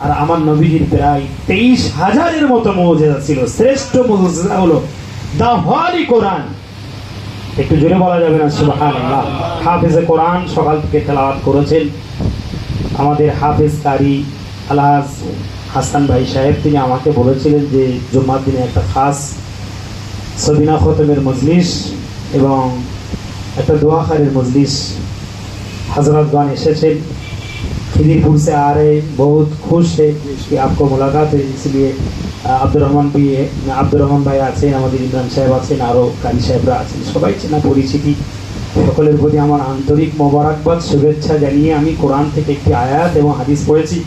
আর আমার নবীজির প্রায় তেইশ হাজারের মতো মৌজেদা ছিল। শ্রেষ্ঠ মৌজেদা হলো দা হওয়ারই কোরআন। একটু জোরে বলা যাবে না সুবাহান হাফেজে কোরআন সকাল থেকে তেলাওয়াত করেছেন। আমাদের হাফেজ কারি আলহাজ হাসান ভাই সাহেব, তিনি আমাকে বলেছিলেন যে জুম্মার দিনে একটা খাস সবিনা খতমের মজলিস এবং একটা দোয়াখারের মজলিস। হাজরতগণ এসেছেন। खिदीरपुर से आ रहे हैं, बहुत खुश है कि आपको मुलाकात है इसलिए আহ, আব্দুর রহমান বি আব্দুর রহমান ভাই আছেন আমাদের ইমরান সাহেব আছেন আরও কারি সাহেবরা আছেন সবাই চেনা পরিচিতি সকলের প্রতি আমার আন্তরিক মোবারকবাদ শুভেচ্ছা জানিয়ে আমি কোরআন থেকে একটি আয়াত এবং হাদিস পড়েছি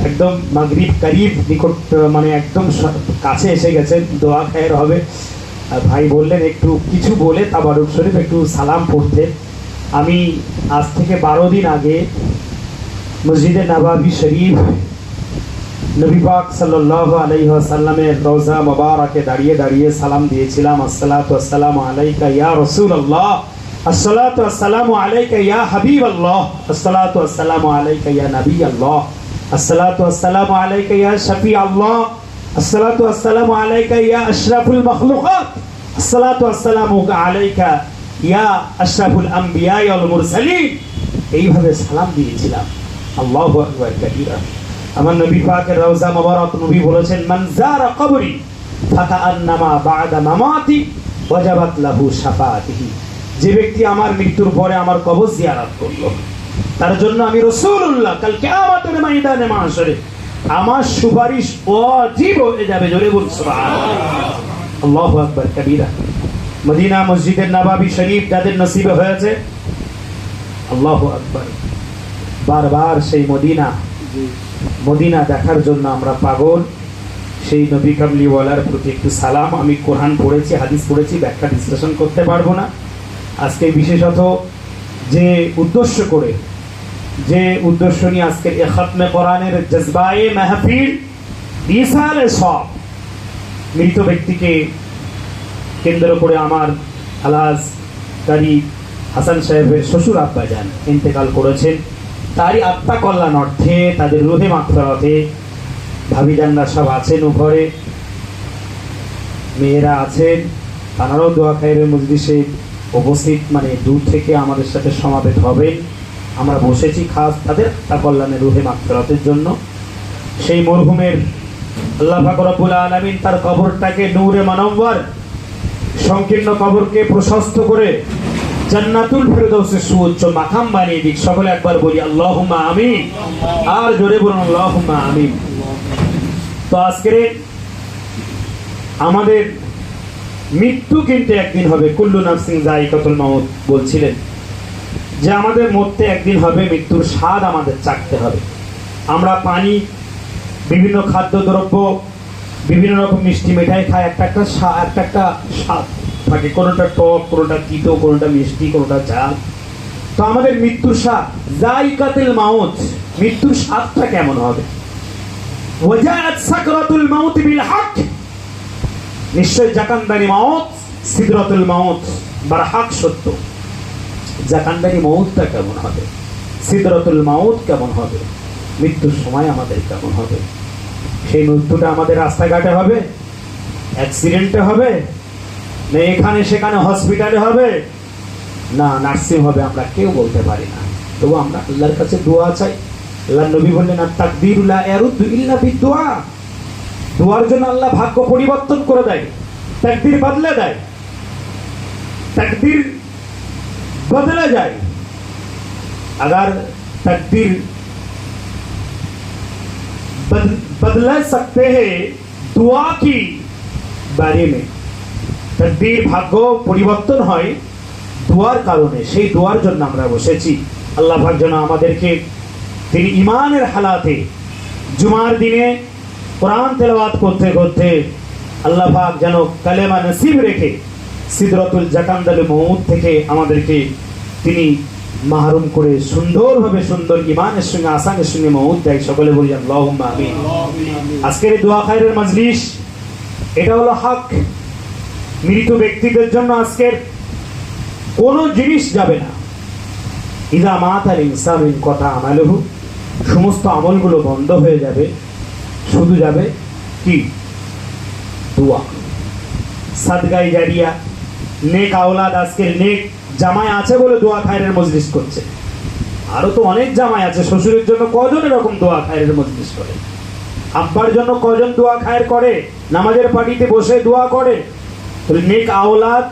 একদম মাগরিব করিব নিকট আহ, মানে একদম স- কাছে এসে গেছেন দোয়া খায়ের হবে আর ভাই বললেন একটু কিছু বলে তাবারুক শরীফ একটু সালাম পড়তে আমি আজ থেকে বারো দিন আগে মসজিদে নবাবি শরীফ নবী পাক সাল্লাল্লাহু আলাইহি ওয়াসাল্লামের রওজা মুবারাকে দাঁড়িয়ে দাঁড়িয়ে সালাম দিয়েছিলাম। আসসালাতু আসসালামু আলাইকা ইয়া রাসূলুল্লাহ। আসসালাতু আসসালামু আলাইকা ইয়া হাবিবাল্লাহ। আসসালাতু আসসালামু আলাইকা ইয়া নবিয়াল্লাহ। আসসালাতু আসসালামু আলাইকা ইয়া শফিআল্লাহ। আসসালাতু আসসালামু আলাইকা ইয়া আশরাফুল মাখলুকাত। আসসালাতু আসসালামু আলাইকা ইয়া আশরাফুল আম্বিয়া ওয়াল মুরসালিন। এইভাবে সালাম দিয়েছিলাম। আল্লাহু আমার নবী পাকের রওজা নবী বলেছেন কবরি বাদা মামাতি ওয়াজাবাত লাহু যে ব্যক্তি আমার মৃত্যুর পরে আমার কবর জিয়ারত করল, তার জন্য আমি রাসূলুল্লাহ কাল কিয়ামতের ময়দানে মাশরে আমার সুপারিশ অজীব হয়ে যাবে, জোরে বল আল্লাহু আকবার কবীরা মদিনা মসজিদের নবাবী শরীফ যাদের নসিবে হয়েছে, আল্লাহু আকবার। বারবার সেই মদিনা মদিনা দেখার জন্য আমরা পাগল। সেই নবী কামলিওয়ালার প্রতি একটু সালাম। আমি কোরআন পড়েছি, হাদিস পড়েছি, ব্যাখ্যা বিশ্লেষণ করতে পারব না। আজকে বিশেষত যে উদ্দেশ্য করে, যে উদ্দেশ্য নিয়ে আজকে এ খতমে কোরআনের জজবায়ে মাহফিল ইসালে সব। মৃত ব্যক্তিকে কেন্দ্র করে আমার আলাজ কারি হাসান সাহেবের শ্বশুর আব্বা যান, ইন্তেকাল করেছেন। তারই আত্মা কল্যাণ অর্থে, তাদের রোহে মাত্রাতে ভাবিজানরা সব আছেন উপরে। মেয়েরা আছেন। তারাও দোয়া খায়ের মজলিসে উপস্থিত মানে দূর থেকে আমাদের সাথে সমাবেত হবেন। আমরা বসেছি খাস তাদের আত্মা কল্যাণের রুহে মাত্রাতের জন্য। সেই মরহুমের আল্লাহ ফাকরাবুল আলমিন তার কবরটাকে নূরে মানবর সংকীর্ণ কবরকে প্রশস্ত করে জান্নাতুল ফেরদৌসের সুউচ্চ মাকাম বানিয়ে দিক। সকলে একবার বলি, আল্লাহুম্মা আমিন। আর জোরে বলুন, আল্লাহুম্মা আমিন। তো আজকের আমাদের মৃত্যু কিন্তু একদিন হবে। কুল্লু নাফসিং জাইকাতুল মাউত বলছিলেন যে, আমাদের মরতে একদিন হবে, মৃত্যুর স্বাদ আমাদের চাকতে হবে। আমরা পানি, বিভিন্ন খাদ্যদ্রব্য, বিভিন্ন রকম মিষ্টি মিঠাই খায় একটা একটা একটা একটা স্বাদ। থাকে, কোনোটা টক কোনোটা তিতো, কোনোটা মিষ্টি, কোনোটা ঝাল তো আমাদের মৃত্যুর স্বাদ জাইকাতুল মাউত, মৃত্যুর স্বাদটা কেমন হবে? ওয়াজাআত সাকরাতুল মাউত বিল হক। নিশ্চয় জাকানদানি মাউত, সিদরাতুল মাউত, বার হক সত্য। জাকানদানি মাউতটা কেমন হবে? সিদরাতুল মাউত কেমন হবে? মৃত্যুর সময় আমাদের কেমন হবে? সেই মৃত্যুটা আমাদের রাস্তাঘাটে হবে? অ্যাক্সিডেন্টে হবে? না এখানে সেখানে হসপিটালে হবে না নার্সিং হবে আমরা কেউ বলতে পারি না তবু আমরা আল্লাহর কাছে দোয়া চাই আল্লাহ নবী বললেন আর তাকদিরুল্লাহ এরুদ্দু ইল্লা বিদুয়া দোয়ার জন্য আল্লাহ ভাগ্য পরিবর্তন করে দেয় তাকদির বদলে দেয় তাকদির बदला जाए अगर तकदीर बद, बदला सकते हैं दुआ की बारे में তকদির ভাগ্য পরিবর্তন হয় দোয়ার কারণে। সেই দোয়ার জন্য আমরা বসেছি। আল্লাহ পাক যেন আমাদেরকে তিনি ইমানের হালাতে জুমার দিনে কোরআন তেলাওয়াত করতে করতে আল্লাহ পাক যেন কালেমা নসিব রেখে সিদরতুল জাকান্দাল মৌত থেকে আমাদেরকে তিনি মাহরুম করে সুন্দরভাবে সুন্দর ইমানের সঙ্গে আসানের সঙ্গে মৌত দেয়। সকলে বলি আমিন। আজকের দোয়া খায়রের মজলিস এটা হলো হক। মৃত ব্যক্তিদের জন্য আজকের কোনো জিনিস যাবে না। ইদা মাত আল ইনসান কথা আমালহু, সমস্ত আমলগুলো বন্ধ হয়ে যাবে। শুধু যাবে কি? দোয়া। সাদগাই জারিয়া, নেক আওলাদ আজকের নেক জামাই আছে বলে দোয়া খায়রের মজলিস করছে। আরও তো অনেক জামাই আছে, শ্বশুরের জন্য কজন এরকম দোয়া খায়রের মজলিস করে? আব্বার জন্য কজন দোয়া খায়ের করে? নামাজের পার্টিতে বসে দোয়া করে? নেক আওলাদ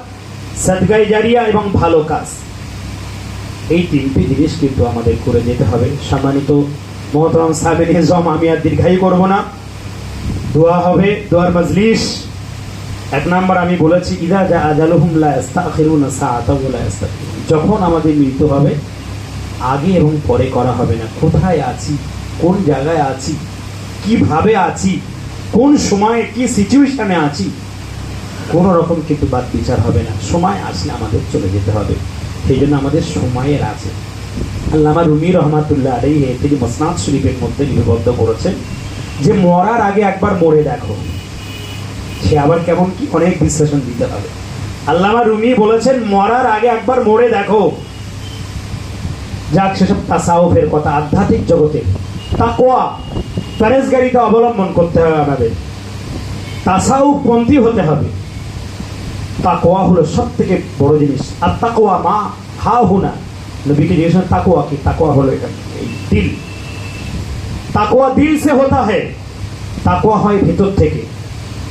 সাদগাই জারিয়া এবং ভালো কাজ। এই তিনটি জিনিস কিন্তু আমাদের করে যেতে হবে। সম্মানিত মোহতরম সাহেবের নিজম আমি আর দীর্ঘায়ী করব না। দোয়া হবে, দোয়ার মজলিস। এক নাম্বার আমি বলেছি, ইদা যা আজালুহুম লা ইস্তাখিরুনা সাআতাও লা ইস্তাখিরুন যখন আমাদের মৃত্যু হবে, আগে এবং পরে করা হবে না। কোথায় আছি? কোন জায়গায় আছি? কীভাবে আছি? কোন সময়ে, কি সিচুয়েশনে আছি? কোন রকম কিন্তু বাদ বিচার হবে না। সময় আসলে আমাদের চলে যেতে হবে। সেই জন্য আমাদের সময়ের আছে। আল্লামা রুমি রহমাতুল্লাহ আলাই তিনি মসনাদ শরীফের মধ্যে লিপিবদ্ধ করেছেন যে, মরার আগে একবার মরে দেখো। সে আবার কেমন কি অনেক বিশ্লেষণ দিতে হবে। আল্লামা রুমি বলেছেন, মরার আগে একবার মরে দেখো। যাক, সেসব তাসাউফের কথা, আধ্যাত্মিক জগতে তাকোয়া প্যারেসগারিতে অবলম্বন করতে হবে আমাদের। তাসাউফ পন্থী হতে হবে। তাকোয়া হলো সব থেকে বড় জিনিস। আর তাকোয়া মা হা হুনা। নবীকে জিজ্ঞেস তাকোয়া কি? তাকোয়া হলো এটা, এই দিল। তাকোয়া দিল সে হতা হয় তাকোয়া হয় ভিতর থেকে।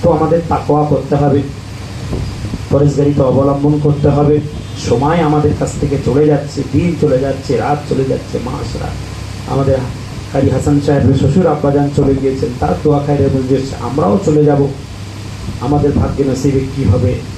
তো আমাদের তাকোয়া করতে হবে। পরেশগারিতে অবলম্বন করতে হবে। সময় আমাদের কাছ থেকে চলে যাচ্ছে, দিন চলে যাচ্ছে, রাত চলে যাচ্ছে, মাস, রাত। আমাদের কারি হাসান সাহেবের শ্বশুর আব্বাজান চলে গিয়েছেন, তার দোয়া বুঝে আমরাও চলে যাব। আমাদের ভাগ্যে নসিবে কী হবে?